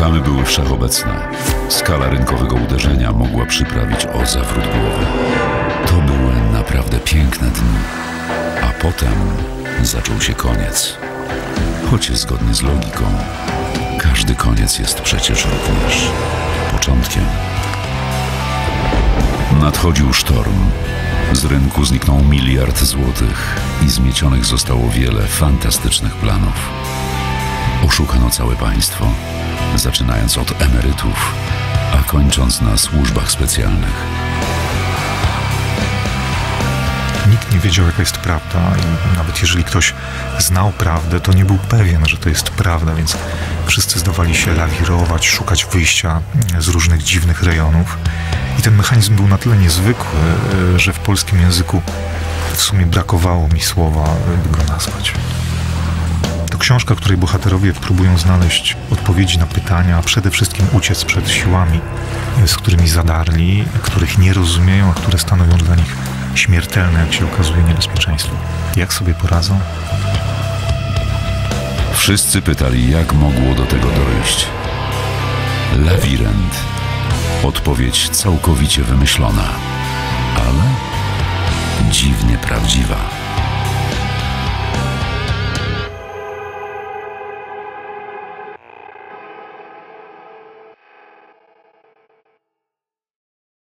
Reklamy były wszechobecne. Skala rynkowego uderzenia mogła przyprawić o zawrót głowy. To były naprawdę piękne dni. A potem zaczął się koniec. Choć zgodnie z logiką, każdy koniec jest przecież również początkiem. Nadchodził sztorm. Z rynku zniknął miliard złotych i zmiecionych zostało wiele fantastycznych planów. Oszukano całe państwo, zaczynając od emerytów, a kończąc na służbach specjalnych. Nikt nie wiedział, jaka jest prawda, i nawet jeżeli ktoś znał prawdę, to nie był pewien, że to jest prawda, więc wszyscy zdawali się lawirować, szukać wyjścia z różnych dziwnych rejonów. I ten mechanizm był na tyle niezwykły, e, że w polskim języku w sumie brakowało mi słowa, by go nazwać. Książka, której bohaterowie próbują znaleźć odpowiedzi na pytania, a przede wszystkim uciec przed siłami, z którymi zadarli, których nie rozumieją, a które stanowią dla nich śmiertelne, jak się okazuje, niebezpieczeństwo. Jak sobie poradzą? Wszyscy pytali, jak mogło do tego dojść. Lawirent. Odpowiedź całkowicie wymyślona, ale dziwnie prawdziwa.